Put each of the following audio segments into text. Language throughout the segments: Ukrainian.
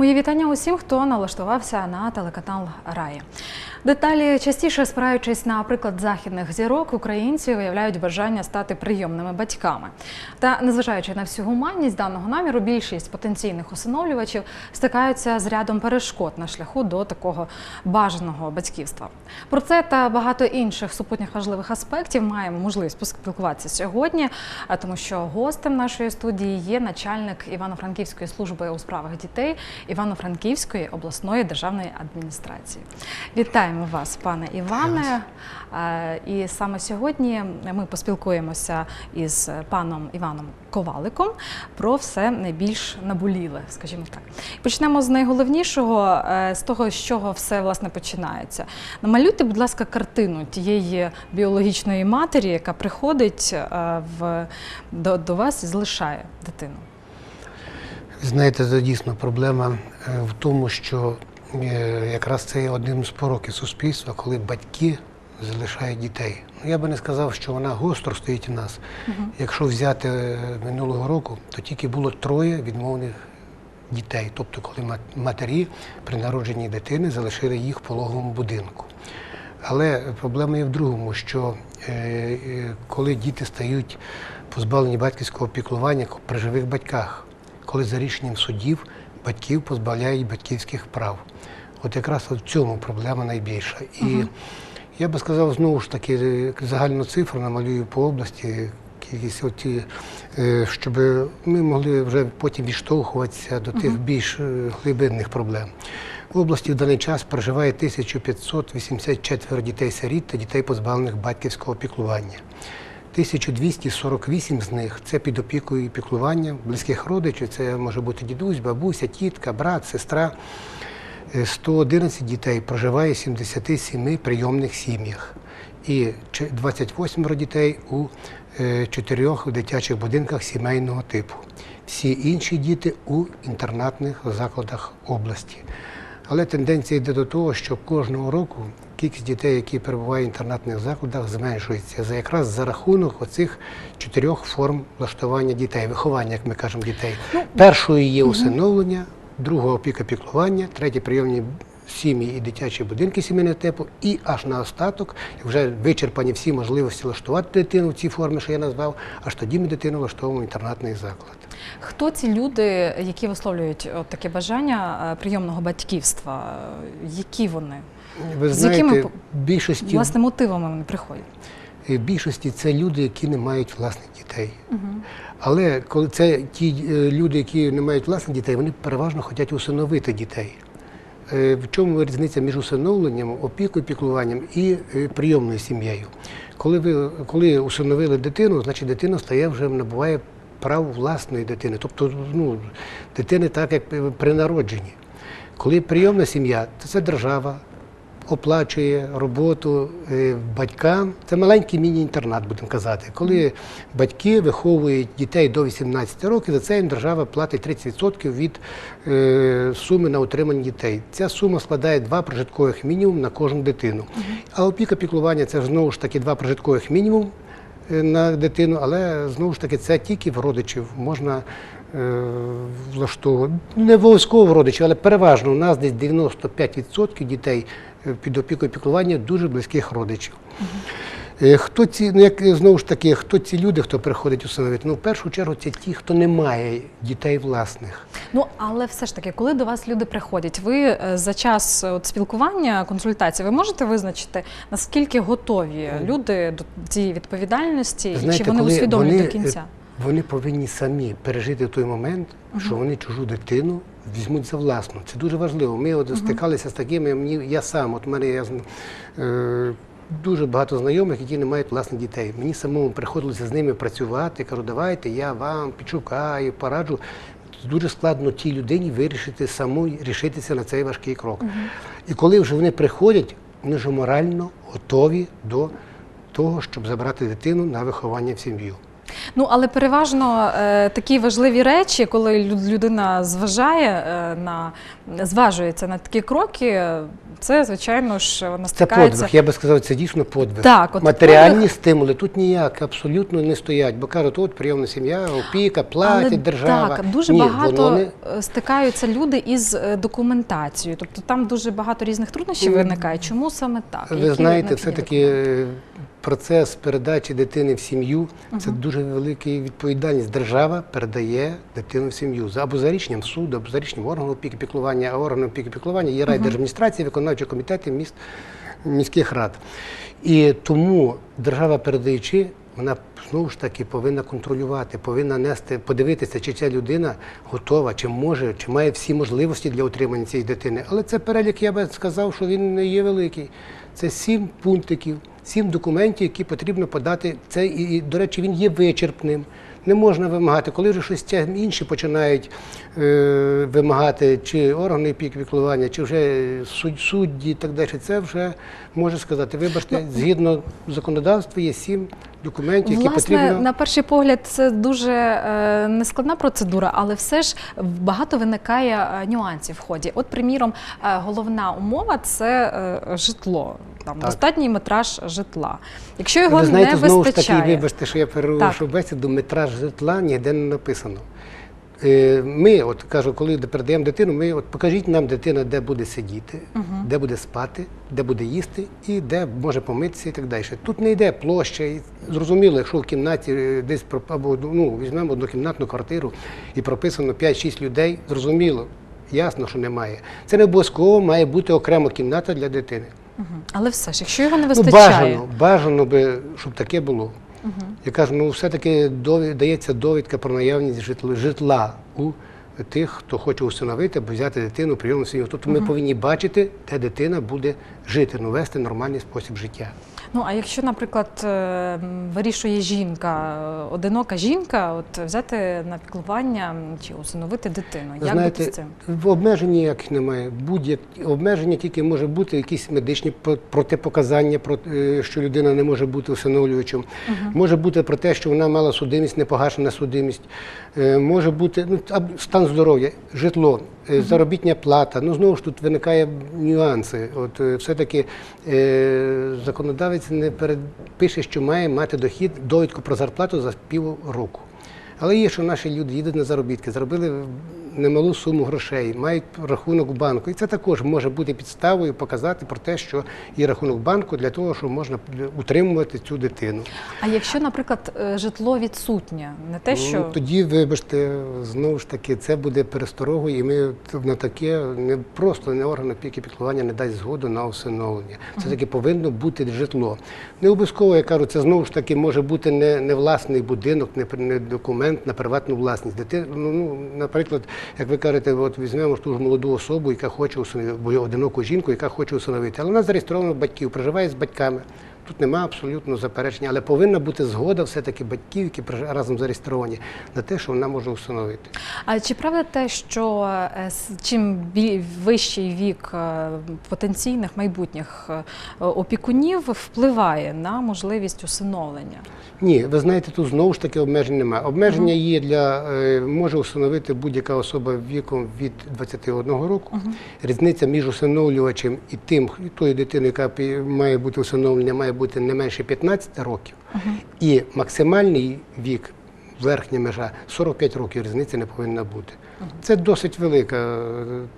Мої вітання усім, хто налаштувався на телеканал Раї. Деталі частіше спираючись на приклад західних зірок, українці виявляють бажання стати прийомними батьками. Та незважаючи на всю гуманність даного наміру, більшість потенційних усиновлювачів стикаються з рядом перешкод на шляху до такого бажаного батьківства. Про це та багато інших супутніх важливих аспектів маємо можливість поспілкуватися сьогодні, тому що гостем нашої студії є начальник Івано-Франківської служби у справах дітей Івано-Франківської обласної державної адміністрації. Вітаємо вас, пане Іване. І саме сьогодні ми поспілкуємося із паном Іваном Коваликом про все найбільш наболіле, скажімо так. Почнемо з найголовнішого, е, з того, з чого все власне починається. Намалюйте, будь ласка, картину тієї біологічної матері, яка приходить е, в, до, до вас і залишає дитину. Знаєте, це дійсно проблема е, в тому, що якраз це є одним з пороків суспільства, коли батьки залишають дітей. Ну я би не сказав, що вона гостро стоїть у нас. Якщо взяти е, минулого року, то тільки було троє відмовних дітей. Тобто, коли мат- матері при народженні дитини залишили їх в пологовому будинку. Але проблема є в другому, що е, е, коли діти стають позбавлені батьківського піклування при живих батьках, коли за рішенням судів батьків позбавляють батьківських прав. От якраз в цьому проблема найбільша. І я би сказав, знову ж таки, е, загальну цифру намалюю по області, кількість оті, е, щоб ми могли вже потім відштовхуватися до тих більш е, глибинних проблем. В області в даний час проживає 1584 дітей-сиріт та дітей, позбавлених батьківського піклування. 1248 з них це під опікою і піклуванням близьких родичів. Це може бути дідусь, бабуся, тітка, брат, сестра. Е, 111 дітей проживає в 77 прийомних сім'ях і чи- 28 дітей у е, чотирьох дитячих будинках сімейного типу. Всі інші діти у інтернатних закладах області. Але тенденція йде до того, що кожного року кількість дітей, які перебувають в інтернатних закладах, зменшується за якраз за рахунок оцих чотирьох форм влаштування дітей, виховання, як ми кажемо, дітей. Першою є усиновлення, друга опіка піклування, третє прийомні сім'ї і дитячі будинки сімейного типу, і аж на остаток, вже вичерпані всі можливості влаштувати дитину в цій формі, що я назвав, аж тоді ми дитину влаштовуємо в інтернатний заклад. Хто ці люди, які висловлюють от таке бажання е, прийомного батьківства? Е, Які вони? Ви З якими, більшості Власне, мотивами вони приходять? В більшості це люди, які не мають власних дітей. Але коли це ті е, люди, які не мають власних дітей, вони переважно хочуть усиновити дітей. Е, В чому різниця між усиновленням, опікою, піклуванням і е, прийомною сім'єю? Коли ви коли усиновили дитину, значить дитина стає вже набуває прав власної дитини, тобто ну, дитини так, як при народженні. Коли прийомна сім'я, то це держава оплачує роботу е, батькам. Це маленький міні-інтернат, будемо казати. Коли батьки виховують дітей до 18 років, за це їм держава платить 30% від е, суми на утримання дітей. Ця сума складає два прожиткових мінімум на кожну дитину. А опіка піклування це знову ж таки два прожиткових мінімум е, на дитину, але знову ж таки це тільки в родичів можна е. Не обов'язково в родичів, але переважно у нас десь 95% дітей е, під опікою піклування дуже близьких родичів. Е, Хто ці, ну як знову ж таки, хто ці люди, хто приходить усиновити? Ну, в першу чергу, це ті, хто не має дітей власних. Ну але все ж таки, коли до вас люди приходять, ви за час от, спілкування, консультації, ви можете визначити наскільки готові люди до цієї відповідальності, і чи вони усвідомлюють до кінця? Вони повинні самі пережити той момент, що вони чужу дитину візьмуть за власну. Це дуже важливо. Ми от стикалися з такими, мені я сам, от мене я е, дуже багато знайомих, які не мають власних дітей. Мені самому приходилося з ними працювати. Кажу, давайте я вам підшукаю, пораджу. Дуже складно тій людині вирішити саму рішитися на цей важкий крок. І коли вже вони приходять, вони вже морально готові до того, щоб забрати дитину на виховання в сім'ю. Ну але переважно е, такі важливі речі, коли людина зважає е, на зважується на такі кроки, це звичайно ж вона Це подвиг. Я би сказав, це дійсно подвиг. Так, от Матеріальні подвиг- стимули тут ніяк абсолютно не стоять, бо кажуть, от прийомна сім'я, опіка, платить Але держава. так, дуже Ні, багато не... е, стикаються люди із документацією. Тобто там дуже багато різних труднощів виникає. Чому саме так? Ви Які знаєте, все-таки документи? е, процес передачі дитини в сім'ю це дуже велика відповідальність. Держава передає дитину в сім'ю або за рішенням суду, або за рішенням органу опіки піклування, а органом опіки піклування є райдержадміністрації, виконавчі комітети міст, міських рад. І тому держава, передаючи, вона знову ж таки повинна контролювати, повинна нести, подивитися, чи ця людина готова, чи може, чи має всі можливості для утримання цієї дитини. Але це перелік, я би сказав, що він не є великий. Це сім пунктиків, сім документів, які потрібно подати. Це і, і, до речі, він є вичерпним. Не можна вимагати, коли вже щось інші починають е, вимагати, чи органи піклування, чи вже суд, судді і так далі. Це вже може сказати, вибачте, згідно законодавства є сім документів, які Власне, потрібно. на перший погляд, це дуже е, нескладна процедура, але все ж багато виникає е, нюансів в ході. От, приміром, е, головна умова це е, житло. Там Так. достатній метраж житла. Якщо його Ви знаєте, не знову ж вистачає, таки, вибачте, що я перерушу бесіду, метраж житла ніде не написано. Е, Ми, от кажу, коли передаємо дитину, ми от покажіть нам дитина, де буде сидіти, де буде спати, де буде їсти і де може помитися і так далі. Тут не йде площа. І зрозуміло, якщо в кімнаті е, десь або ну, візьмемо однокімнатну квартиру і прописано 5-6 людей, зрозуміло, ясно, що немає. Це не обов'язково має бути окрема кімната для дитини. Мгм. але все ж, якщо його не Ну, вистачає, бажано, бажано би, щоб таке було. Я кажу, ну все-таки дається довідка про наявність житла, житла у тих, хто хоче усиновити або взяти дитину прийомну сім'ю. Тобто ми повинні бачити, де дитина буде жити, ну вести нормальний спосіб життя. Ну а якщо, наприклад, е, вирішує жінка, е, одинока жінка, от взяти на піклування чи усиновити дитину, як бути з цим? обмежень ніяких немає. Будь-як обмеження тільки може бути якісь медичні про- протипоказання, про е, що людина не може бути усиновлювачем. Може бути про те, що вона мала судимість, непогашена судимість. Може бути ну, стан здоров'я, житло, заробітня плата. Ну знову ж тут виникає нюанси. От е, все-таки е, законодавець не передпише, що має мати дохід довідку про зарплату за півроку. Але є, що наші люди їдуть на заробітки, заробили немалу суму грошей, мають рахунок банку. І це також може бути підставою показати про те, що є рахунок банку для того, щоб можна утримувати цю дитину. А якщо, наприклад, е, житло відсутнє, не те, що Ну, тоді, вибачте, знову ж таки, це буде пересторогою, і ми на таке не просто не орган опіки піклування не дасть згоду на усиновлення. Це таки повинно бути житло. Не обов'язково, я кажу, це знову ж таки може бути не, не власний будинок, не, не документ на приватну власність. Дитина, ну, ну, наприклад, як ви кажете, от візьмемо ту ж молоду особу, яка хоче усиновити, або одиноку жінку, яка хоче усиновити. Але вона зареєстрована батьків, проживає з батьками. Тут немає абсолютно заперечення, але повинна бути згода все-таки батьків, які разом зареєстровані, на те, що вона може усиновити. а чи правда те, що е, чим вищий вік е, потенційних майбутніх е, опікунів впливає на можливість усиновлення? Ні, ви знаєте, тут знову ж таки обмежень немає. Обмеження є для може усиновити будь-яка особа віком від 21 року. Різниця між усиновлювачем і тим, і тою дитиною, яка має бути усиновлення, має бути не менше 15 років. І максимальний вік, верхня межа 45 років. Різниці не повинна бути. Це досить велика.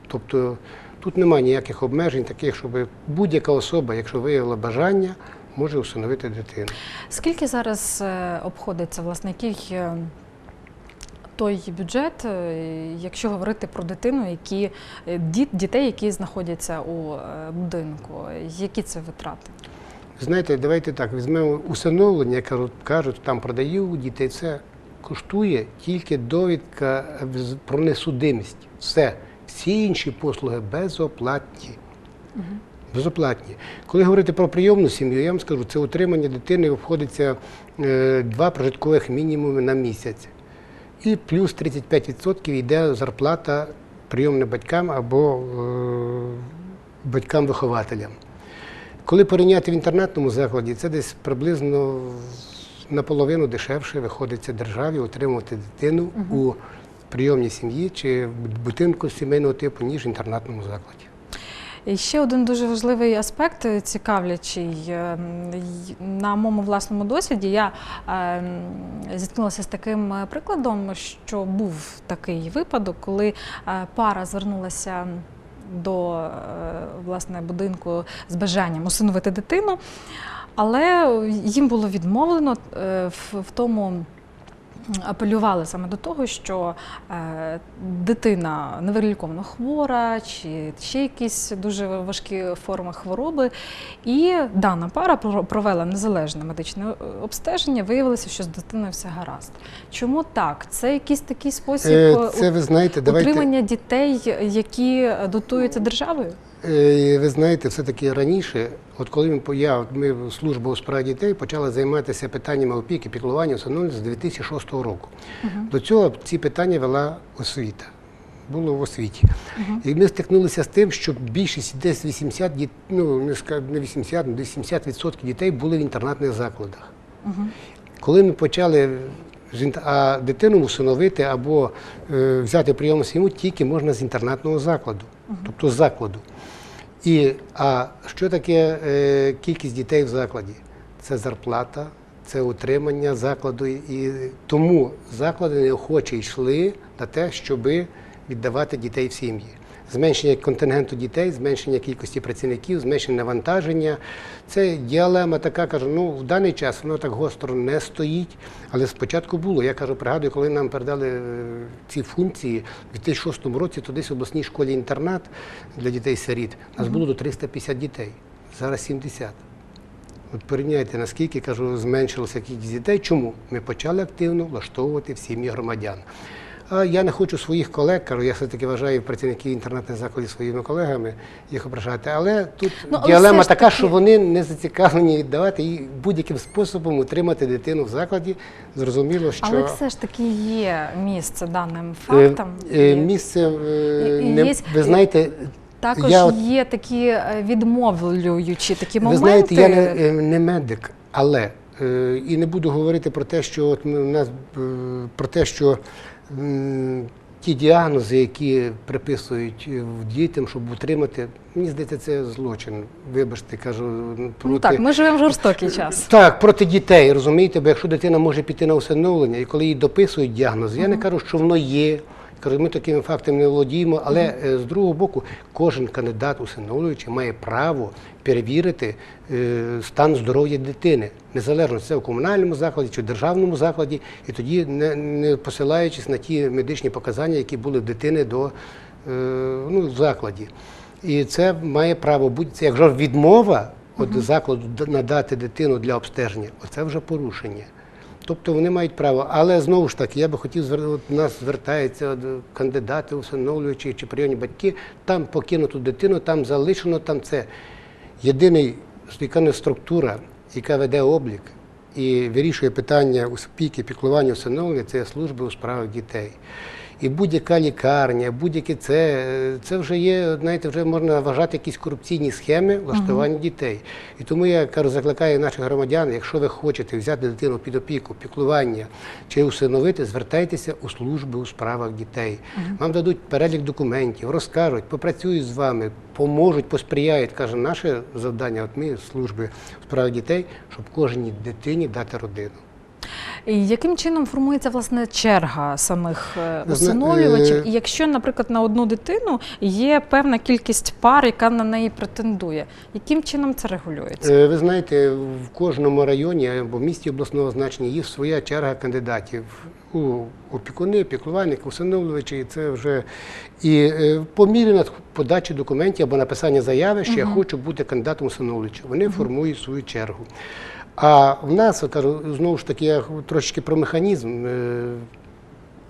Тобто тут немає ніяких обмежень, таких, щоб будь-яка особа, якщо виявила бажання, може усиновити дитину. Скільки зараз е, обходиться, власне, який е, той бюджет, е, якщо говорити про дитину, які дітей, які знаходяться у будинку, які це витрати? Знаєте, давайте так, візьмемо усиновлення, як кажуть, кажуть, там продають дітей, це коштує тільки довідка про несудимість. Все. Всі інші послуги безоплатні. Безоплатні. Коли говорити про прийомну сім'ю, я вам скажу, це утримання дитини обходиться е, два прожиткових мінімуми на місяць. І плюс 35% йде зарплата прийомним батькам або е, батькам-вихователям. Коли порівняти в інтернатному закладі, це десь приблизно наполовину дешевше виходиться державі отримувати дитину у прийомній сім'ї чи будинку сімейного типу, ніж в інтернатному закладі. І ще один дуже важливий аспект, е, цікавлячий е, на моєму власному досвіді. Я е, зіткнулася з таким прикладом, що був такий випадок, коли пара звернулася до е, власне будинку з бажанням усиновити дитину, але їм було відмовлено е, в, в тому. Апелювали саме до того, що е, дитина невиліковно хвора, чи ще якісь дуже важкі форми хвороби. І дана пара про- провела незалежне медичне е, обстеження. Виявилося, що з дитиною все гаразд. Чому так? Це якийсь такий спосіб Е, Це ви знаєте, давайте. утримання дітей, які дотуються державою? Е, Ви знаєте, все-таки раніше, от коли ми, по- я, от ми в службу у справі дітей почали займатися питаннями опіки, піклування, усиновлення з 2006 року. До цього ці питання вела освіта. Було в освіті. І ми стикнулися з тим, що більшість десь 80, діт- ну не ска- не 80, ну, десь 70% дітей були в інтернатних закладах. Коли ми почали а дитину усиновити або е, взяти прийом сім'ю, тільки можна з інтернатного закладу, тобто закладу. І, а що таке е, кількість дітей в закладі? Це зарплата, це утримання закладу. І тому заклади неохоче йшли на те, щоб віддавати дітей в сім'ї. Зменшення контингенту дітей, зменшення кількості працівників, зменшення навантаження. Це діалема така, кажу, ну в даний час воно так гостро не стоїть, але спочатку було. Я кажу, пригадую, коли нам передали е, ці функції в 2006 році, то десь в обласній школі інтернат для дітей-сиріт нас було до 350 дітей, зараз 70. От порівняйте, наскільки кажу, зменшилася кількість дітей. Чому? Ми почали активно влаштовувати в сім'ї громадян. Я не хочу своїх колег, кажу, я все-таки вважаю працівників інтернатних закладів своїми колегами, їх ображати. Але тут Ну, але діалема така, таки- що вони не зацікавлені віддавати і будь-яким способом утримати дитину в закладі. Зрозуміло, що Але все ж таки є місце даним е, фактам. е, місце е, не є- ви знаєте. Також я от- є такі е, відмовлюючі такі Ви моменти. знаєте, я не, е, не медик, але е, і не буду говорити про те, що от у нас про те, що ті діагнози, які приписують е, дітям, щоб утримати, мені здається, це злочин. Вибачте, кажу ну, проти Ну так, ми живемо в жорстокий час. так, проти дітей, розумієте, бо якщо дитина може піти на усиновлення, і коли їй дописують діагноз, я не кажу, що воно є. Кажу, ми такими фактами не володіємо, але е, з другого боку, кожен кандидат усиновлюючий має право перевірити е, стан здоров'я дитини, незалежно це в комунальному закладі чи в державному закладі, і тоді не, посилаючись на ті медичні показання, які були в дитини до е, ну, в закладі. І це має право бути це якщо відмова від закладу надати дитину для обстеження, оце вже порушення. Тобто вони мають право. Але знову ж таки, я би хотів звернути нас звертаються кандидати, усиновлюючі чи прийомні батьки, там покинуту дитину, там залишено, там це єдиний структура, яка веде облік і вирішує питання опіки, піклування, усиновлення, це служби у справах дітей. І будь-яка лікарня, будь-яке це, це вже є, знаєте, вже можна вважати якісь корупційні схеми влаштування дітей. І тому я кажу, закликаю наших громадян, якщо ви хочете взяти дитину під опіку, піклування чи усиновити, звертайтеся у служби у справах дітей. Вам дадуть перелік документів, розкажуть, попрацюють з вами, поможуть, посприяють. Каже, наше завдання, от ми служби у справах дітей, щоб кожній дитині дати родину. І яким чином формується власне черга самих е, усиновлювачів? е, І якщо, наприклад, на одну дитину є певна кількість пар, яка на неї претендує, яким чином це регулюється? Е, Ви знаєте, в кожному районі або місті обласного значення є своя черга кандидатів у опікуни, піклувальники, усиновлювачі. І це вже і по мірі над- подачі документів або написання заяви, що я хочу бути кандидатом усиновлювача. Вони формують свою чергу. А в нас, кажу, знову ж таки, я трошечки про механізм. е,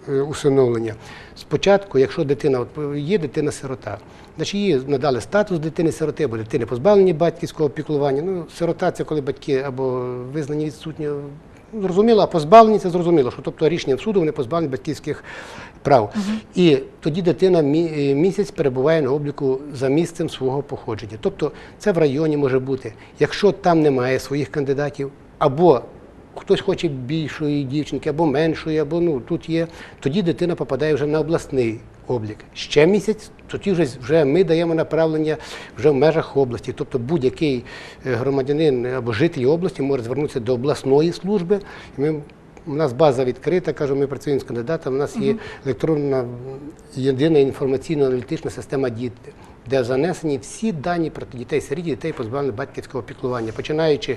е, усиновлення. Спочатку, якщо дитина от, є дитина-сирота, значить їй надали статус дитини-сироти або дитини позбавлені батьківського піклування. Ну, сирота це коли батьки або визнані відсутні. Зрозуміло, а позбавлені це зрозуміло, що тобто рішенням суду вони позбавлені батьківських прав. І тоді дитина е, місяць перебуває на обліку за місцем свого походження. Тобто це в районі може бути. Якщо там немає своїх кандидатів, або хтось хоче більшої дівчинки або меншої, або ну тут є. Тоді дитина попадає вже на обласний облік. Ще місяць, тоді вже, вже ми даємо направлення вже в межах області. Тобто будь-який е, громадянин або житель області може звернутися до обласної служби. І ми у нас база відкрита, кажу, ми працюємо з кандидатом. У нас є електронна єдина інформаційно-аналітична система діти, де занесені всі дані про дітей сиріт, дітей позбавлених батьківського піклування, починаючи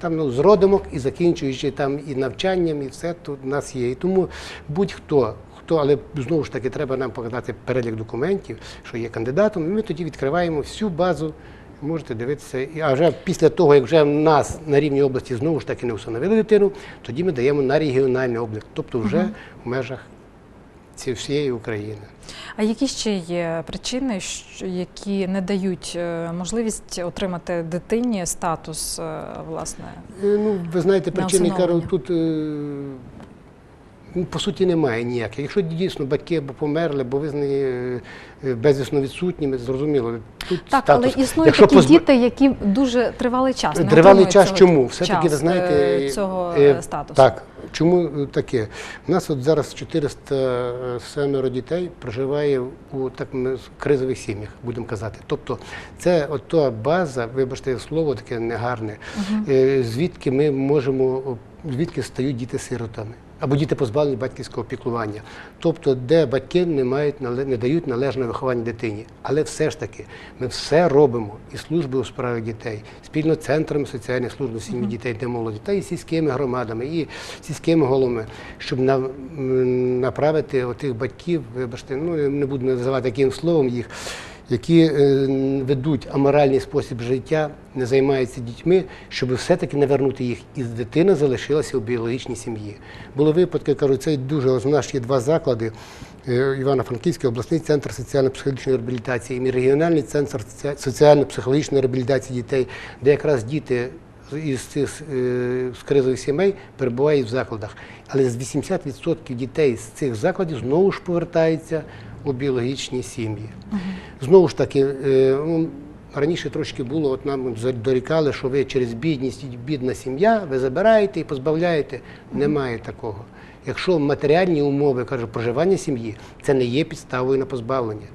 там ну, з родимок і закінчуючи там і навчанням, і все тут у нас є. І тому будь-хто. Хто, але знову ж таки треба нам показати перелік документів, що є кандидатом, і ми тоді відкриваємо всю базу Можете дивитися. А вже після того, як вже в нас на рівні області знову ж таки не встановили дитину, тоді ми даємо на регіональний облік, тобто вже в межах цієї всієї України. А які ще є причини, які не дають е, можливість отримати дитині статус е, власне? Е, Ну, ви знаєте, причини усиновлення. тут по суті немає ніяких. Якщо дійсно батьки або померли, або визнані е, е, безвісно відсутніми, зрозуміло. Тут Так, статус. але існують Якщо такі позб- діти, які дуже тривалий час не Тривалий час цього чому? Все-таки, ви знаєте, е, цього е, статусу. Так. Чому таке? У нас от зараз 407 дітей проживає у так кризових сім'ях, будемо казати. Тобто це от та база, вибачте слово таке негарне, е, звідки ми можемо, звідки стають діти-сиротами. Або діти позбавлені батьківського піклування, тобто, де батьки не мають не дають належне виховання дитині. Але все ж таки ми все робимо і служби у справах дітей, спільно з центрами соціальної служби сім'ї дітей та молоді, та і сільськими громадами, і сільськими головами, щоб на, направити отих батьків, вибачте, ну не буду називати яким словом їх. Які е, ведуть аморальний спосіб життя, не займаються дітьми, щоб все-таки навернути їх, і дитина залишилася у біологічній сім'ї. Були випадки, кажу, це дуже у є два заклади: е, Івано-Франківський обласний центр соціально-психологічної реабілітації і регіональний центр соціально-психологічної реабілітації дітей, де якраз діти із цих е, з кризових сімей перебувають в закладах. Але з 80% дітей з цих закладів знову ж повертаються у біологічні сім'ї. Знову ж таки, е, ну, раніше трошки було, от нам дорікали, що ви через бідність, бідна сім'я, ви забираєте і позбавляєте. Немає такого. Якщо матеріальні умови, кажу, проживання сім'ї, це не є підставою на позбавлення.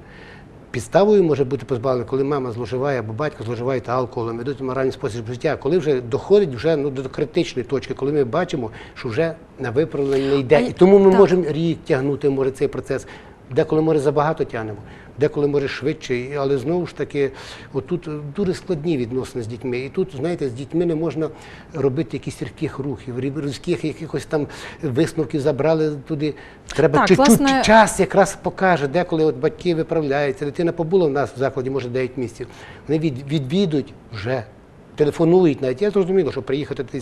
Підставою може бути позбавлення, коли мама зловживає або батько зловживає алкоголем, ведуть моральний спосіб життя, коли вже доходить вже ну, до критичної точки, коли ми бачимо, що вже на виправлення не йде. І тому ми так. можемо рік тягнути може цей процес. Деколи може забагато тягнемо, деколи може швидше, але знову ж таки, отут дуже складні відносини з дітьми. І тут, знаєте, з дітьми не можна робити якісь різких рухів, різких якихось там висновків забрали туди. Треба чуть-чуть власне- час якраз покаже, деколи от батьки виправляються. Дитина побула в нас в закладі, може 9 місяців. Вони від, відвідують вже. Телефонують навіть. Я зрозуміло, що приїхати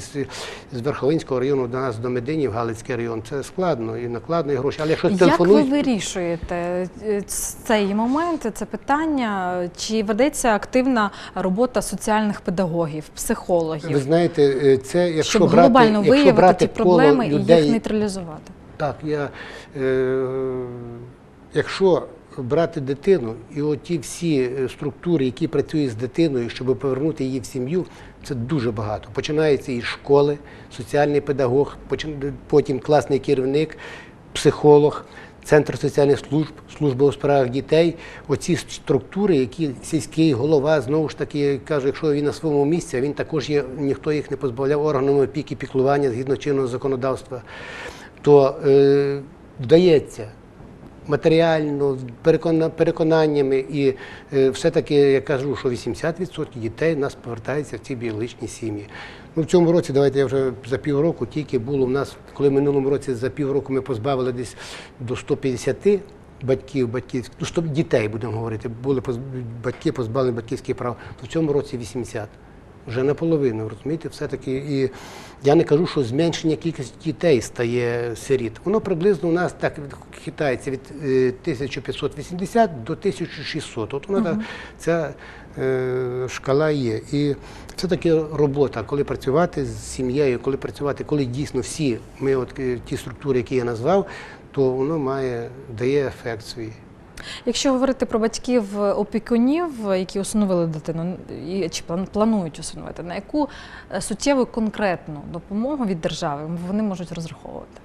з Верховинського району до нас до Мединів, Галицький район, це складно і накладно, і гроші. Але якщо Як ви вирішуєте е, цей момент, це питання? Чи ведеться активна робота соціальних педагогів, психологів, ви знаєте, е, це якщо щоб брати, глобально якщо виявити брати ті проблеми коло і їх нейтралізувати? Так, я, е, якщо брати дитину і оті всі е, структури, які працюють з дитиною, щоб повернути її в сім'ю, це дуже багато. Починається із школи, соціальний педагог, потім класний керівник, психолог. Центр соціальних служб, служба у справах дітей, оці структури, які сільський голова, знову ж таки, кажу, якщо він на своєму місці, він також є, ніхто їх не позбавляв органами опіки, піклування згідно чинного законодавства то е, вдається матеріально, переконаннями, і е, все-таки я кажу, що 80% дітей в нас повертаються в ці біологічні сім'ї. Ну, в цьому році, давайте я вже за півроку, тільки було в нас, коли в минулому році за півроку ми позбавили десь до 150 батьків, батьківських, ну, 100 дітей, будемо говорити, були батьки позбавлені батьківських прав, то в цьому році 80 вже наполовину, розумієте, все-таки. І я не кажу, що зменшення кількості дітей стає сиріт. Воно приблизно у нас так хитається від е, 1580 до 1600. От вона та- ця е, шкала є. І все-таки робота, коли працювати з сім'єю, коли працювати, коли дійсно всі ми, от е, ті структури, які я назвав, то воно має, дає ефект свій. Якщо говорити про батьків опікунів, які усиновили дитину, і чи планують усиновити, на яку е, суттєву конкретну допомогу від держави вони можуть розраховувати?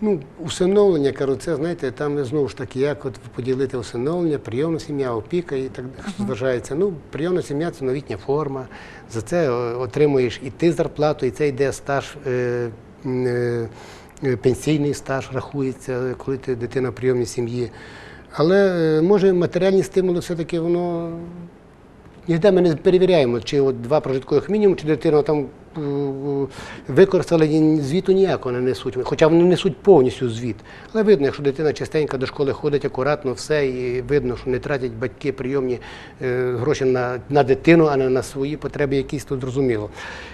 Ну, усиновлення, кажу, це, знаєте, там знову ж таки, як от поділити усиновлення, прийомна сім'я, опіка і так вважається. Ну, прийомна сім'я це новітня форма. За це е, отримуєш і ти зарплату, і це йде стаж, е, е, е, пенсійний стаж рахується, коли ти дитина в прийомній сім'ї. Але е, може матеріальні стимули все-таки воно Ніде ми не перевіряємо, чи от два прожиткових мінімум, чи дитина там е, е, використала звіту ніякого не несуть. Хоча вони несуть повністю звіт. Але видно, якщо дитина частенько до школи ходить акуратно, все, і видно, що не тратять батьки прийомні гроші на, на дитину, а не на свої потреби, якісь то зрозуміло.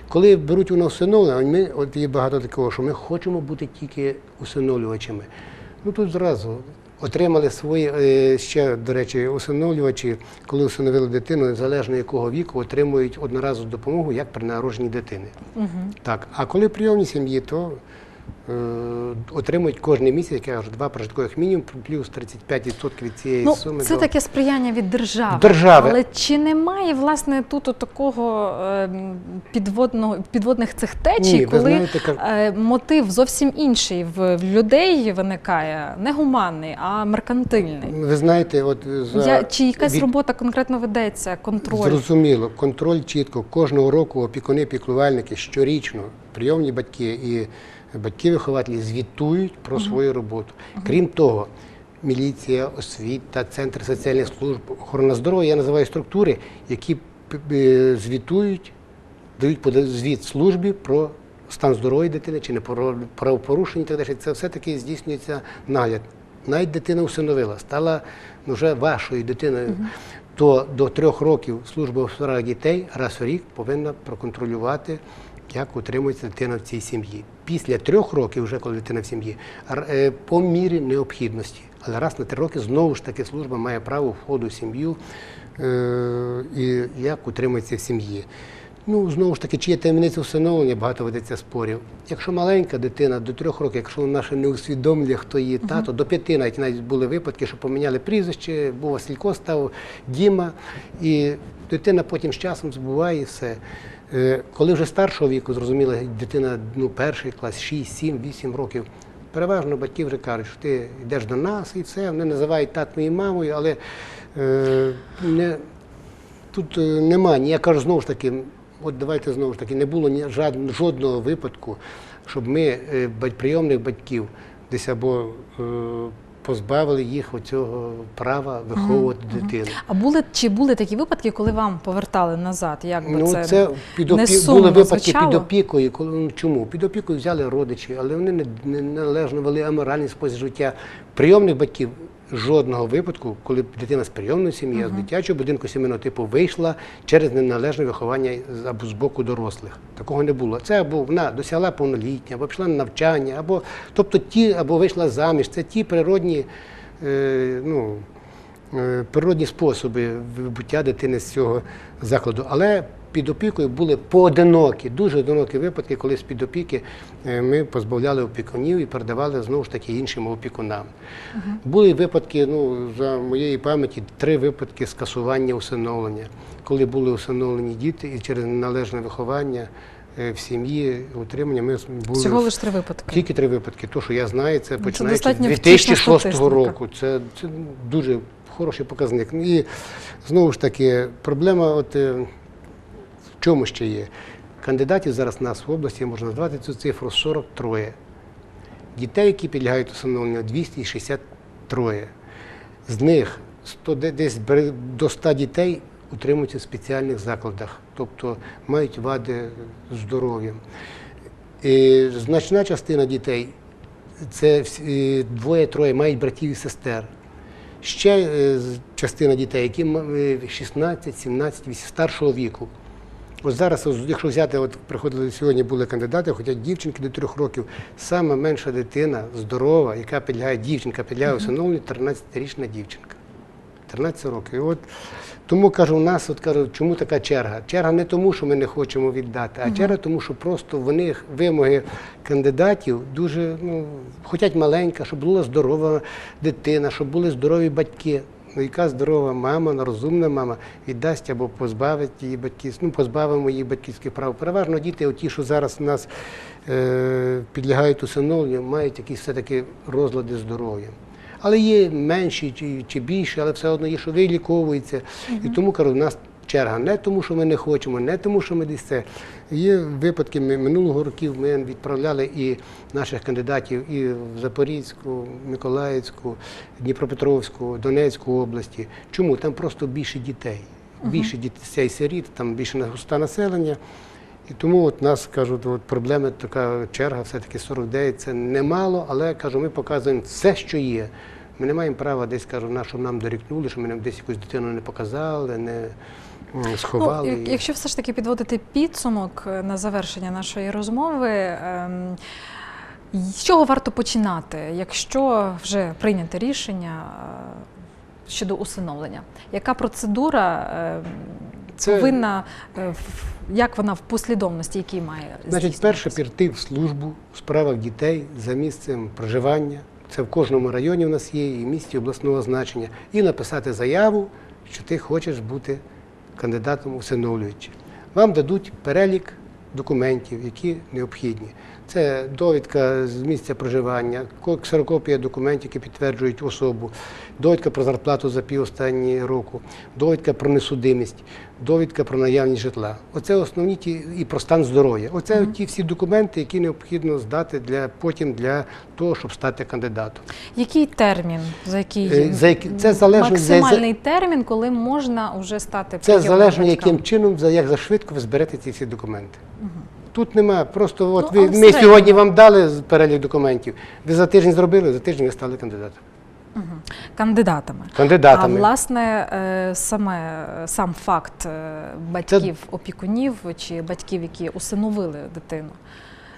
Коли беруть у нас усиновлення, ми от є багато такого, що ми хочемо бути тільки усиновлювачами. Ну тут зразу отримали свої е, ще, до речі, усиновлювачі, коли усиновили дитину, незалежно якого віку, отримують одноразову допомогу як при народженні дитини. Угу. Так, а коли прийомні сім'ї, то отримують кожен місяць, як я кажу, два прожиткових мінімум, плюс 35% від цієї Ну, суми. це до- таке сприяння від держави. Держави. Але чи немає власне тут от такого ем, підводного підводних цих течій, Ні, коли знаєте, як- е, мотив зовсім інший в, в людей виникає не гуманний, а меркантильний? Ви знаєте, от за Я, чи якась від- робота конкретно ведеться, контроль? Зрозуміло, контроль чітко. Кожного року опікуни, піклувальники щорічно, прийомні батьки і батьки-вихователі звітують про свою роботу. Крім того, міліція, освіта, центр соціальних служб, охорона здоров'я, я називаю структури, які е, звітують, дають звіт службі про стан здоров'я дитини чи не правопорушення і так далі. Це все-таки здійснюється нагляд. Навіть дитина усиновила, стала ну, вже вашою дитиною, то до трьох років служба у справах дітей раз у рік повинна проконтролювати, як утримується дитина в цій сім'ї. Після трьох років, вже коли дитина в сім'ї, е, по мірі необхідності. Але раз на три роки знову ж таки служба має право входу в сім'ю е, і як утримується в сім'ї. Ну, знову ж таки, чи є таємниця усиновлення, багато ведеться спорів. Якщо маленька дитина до трьох років, якщо вона ще не усвідомлює, хто її тато, до п'яти навіть навіть були випадки, що поміняли прізвище, був Василько, став Діма, і дитина потім з часом забуває і все. Е, Коли вже старшого віку, зрозуміло, дитина ну, перший клас, 6, 7, 8 років, переважно батьки вже кажуть, що ти йдеш до нас і все, вони називають татою і мамою, але е, не, Тут е, немає, я кажу знову ж таки, от давайте знову ж таки, не було жодного випадку, щоб ми е, прийомних батьків десь або е, позбавили їх оцього права виховувати дитину. А були чи були такі випадки, коли вам повертали назад? Як би Ну, це, це, під не сумно були випадки звучало? під опікою. Коли ну, чому? Під опікою взяли родичі, але вони не, не належно вели аморальний спосіб життя. Прийомних батьків жодного випадку, коли дитина з прийомної сім'ї, а з дитячого будинку сімейного типу вийшла через неналежне виховання або з боку дорослих. Такого не було. Це або вона досягла повноліття, або пішла на навчання, або тобто ті, або вийшла заміж. Це ті природні. Е, ну, е, природні способи вибуття дитини з цього закладу. Але під опікою були поодинокі, дуже одинокі випадки, коли з-під опіки е, ми позбавляли опікунів і передавали знову ж таки іншим опікунам. Були випадки, ну, за моєї пам'яті, три випадки скасування усиновлення, коли були усиновлені діти і через неналежне виховання е, в сім'ї, утримання, ми були всього лише три випадки? тільки три випадки. То, що я знаю, це це починаючи з 2006 року. Це, це дуже хороший показник. Ну, І знову ж таки, проблема, от е, чому ще є? Кандидатів зараз у нас в області можна назвати цю цифру 43. Дітей, які підлягають усиновленню, 263. З них 100, десь до 100 дітей утримуються в спеціальних закладах, тобто мають вади здоров'я. Значна частина дітей це е, двоє-троє мають братів і сестер. Ще е, частина дітей, які е, 16, 17, 18, старшого віку. От зараз, якщо взяти, от приходили сьогодні, були кандидати, хоча дівчинки до трьох років, саме менша дитина, здорова, яка підлягає, дівчинка підлягає усиновленню, 13-річна дівчинка. 13 років. І от тому кажу, у нас от кажу, чому така черга? Черга не тому, що ми не хочемо віддати, а черга тому, що просто вони вимоги кандидатів дуже ну, хочуть маленька, щоб була здорова дитина, щоб були здорові батьки. Ну, яка здорова мама, розумна мама віддасть або позбавить її батьківських, ну, позбавимо її батьківських прав. Переважно діти, ті, що зараз у нас е, підлягають усиновленню, мають якісь все-таки розлади здоров'я. Але є менші чи, чи більше, але все одно є, що виліковується. І тому кажу, у нас черга не тому, що ми не хочемо, не тому, що ми десь це. Є випадки ми минулого років ми відправляли і наших кандидатів і в Запорізьку, Миколаївську, Дніпропетровську, Донецьку області. Чому? Там просто більше дітей. Більше дітей сиріт, там більше густа населення. І тому от нас кажуть, от проблема така черга, все-таки 49 це немало, але кажу, ми показуємо все, що є. Ми не маємо права десь кажу, на що нам дорікнули, що ми нам десь якусь дитину не показали, не сховали. Ну, якщо все ж таки підводити підсумок на завершення нашої розмови, ем, з чого варто починати, якщо вже прийняте рішення е, щодо усиновлення? Яка процедура ем, Це- повинна, е, в- як вона в послідовності, якій має Значить, перше піти в службу в справах дітей за місцем проживання. Це в кожному районі у нас є, і місті обласного значення, і написати заяву, що ти хочеш бути кандидатом усиновлюючи. Вам дадуть перелік документів, які необхідні. Це довідка з місця проживання, ко- ксерокопія документів, які підтверджують особу, довідка про зарплату за пів останні року, довідка про несудимість, довідка про наявність житла. Оце основні ті і про стан здоров'я. Оце ті всі документи, які необхідно здати для потім для того, щоб стати кандидатом. Який термін, за який Е, за який- це залежно за- максимальний термін, коли можна вже стати Це залежно, яким чином, за як за швидко ви зберете ці всі документи. Тут немає, просто от Ну, ви, ми сьогодні вам дали перелік документів. Ви за тиждень зробили, за тиждень ви стали кандидатом. кандидатами. Кандидатами. А власне е, саме е, сам факт е, батьків опікунів чи батьків, які усиновили дитину.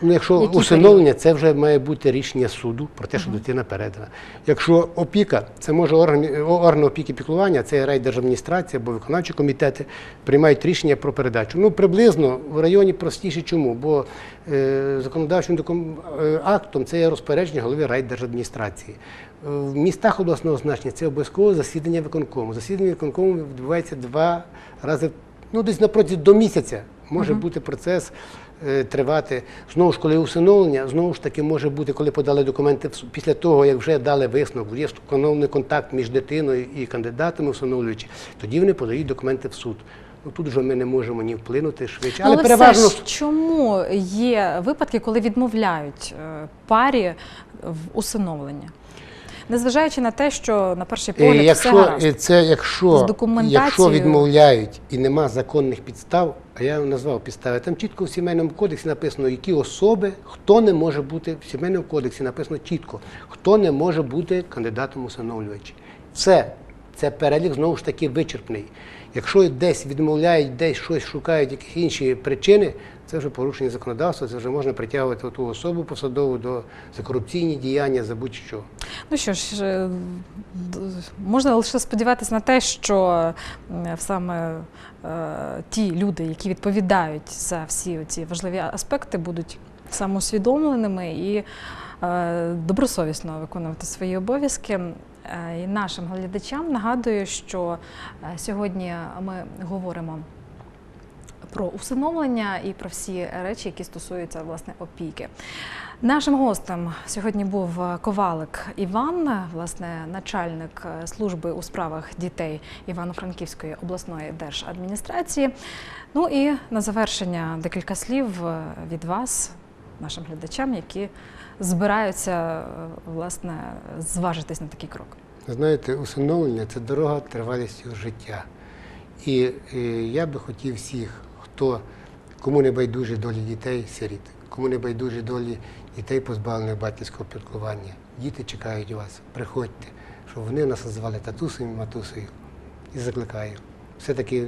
Ну, якщо Який усиновлення, це вже має бути рішення суду про те, що дитина передана. Якщо опіка, це може орган, орган опіки піклування, це райдержадміністрація або виконавчі комітети приймають рішення про передачу. Ну, приблизно в районі простіше чому? Бо е, законодавчим докум, е, актом це є розпорядження голови райдержадміністрації. Е, В містах обласного значення це обов'язково засідання виконкому. Засідання виконкому відбувається два рази, ну десь на до місяця може бути процес тривати. Знову ж, коли усиновлення, знову ж таки може бути, коли подали документи після того, як вже дали висновок, є встановлений контакт між дитиною і кандидатами усиновлюючи, тоді вони подають документи в суд. Ну тут вже ми не можемо ні вплинути швидше. Але, Але, переважно все ж, чому є випадки, коли відмовляють е, парі в усиновленні? Незважаючи на те, що на перший погляд якщо, все якщо, гаразд. е, це, З якщо, документацією. якщо відмовляють і нема законних підстав, а я назвав підстави, там чітко в сімейному кодексі написано, які особи, хто не може бути в сімейному кодексі написано чітко, хто не може бути кандидатом усиновлювача. Все, це перелік знову ж таки вичерпний. Якщо десь відмовляють, десь щось шукають, якісь інші причини, це вже порушення законодавства, це вже можна притягувати ту особу посадову до за корупційні діяння, за будь-що. Ну що ж, е, можна лише сподіватися на те, що саме е, ті люди, які відповідають за всі ці важливі аспекти, будуть самоусвідомленими і е, добросовісно виконувати свої обов'язки. Е, І нашим глядачам нагадую, що е, сьогодні ми говоримо про усиновлення і про всі речі, які стосуються власне опіки. Нашим гостем сьогодні був Ковалик Іван, власне, начальник е, служби у справах дітей Івано-Франківської обласної держадміністрації. Ну і на завершення декілька слів від вас, нашим глядачам, які збираються е, власне зважитись на такий крок. Знаєте, усиновлення це дорога тривалістю життя. І, е, я би хотів всіх, хто кому не байдужі долі дітей сиріт, кому не байдужі долі дітей, позбавлених батьківського піклування. Діти чекають вас, приходьте, щоб вони нас називали татусем і матусею. І закликаю. Все-таки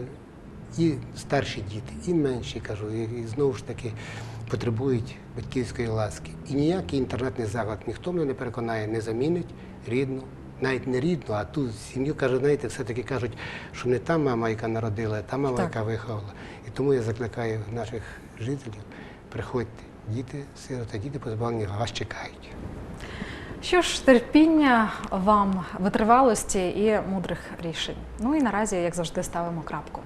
і старші діти, і менші, кажу, і, і знову ж таки потребують батьківської ласки. І ніякий інтернетний заклад ніхто мене не переконає, не замінить рідну навіть не рідну, а ту сім'ю каже, знаєте, все-таки кажуть, що не та мама, яка народила, а та мама, Так. яка виховала. І тому я закликаю наших жителів, приходьте, діти, сироти, діти позбавлені вас чекають. Що ж, терпіння вам, витривалості і мудрих рішень. Ну і наразі, як завжди, ставимо крапку.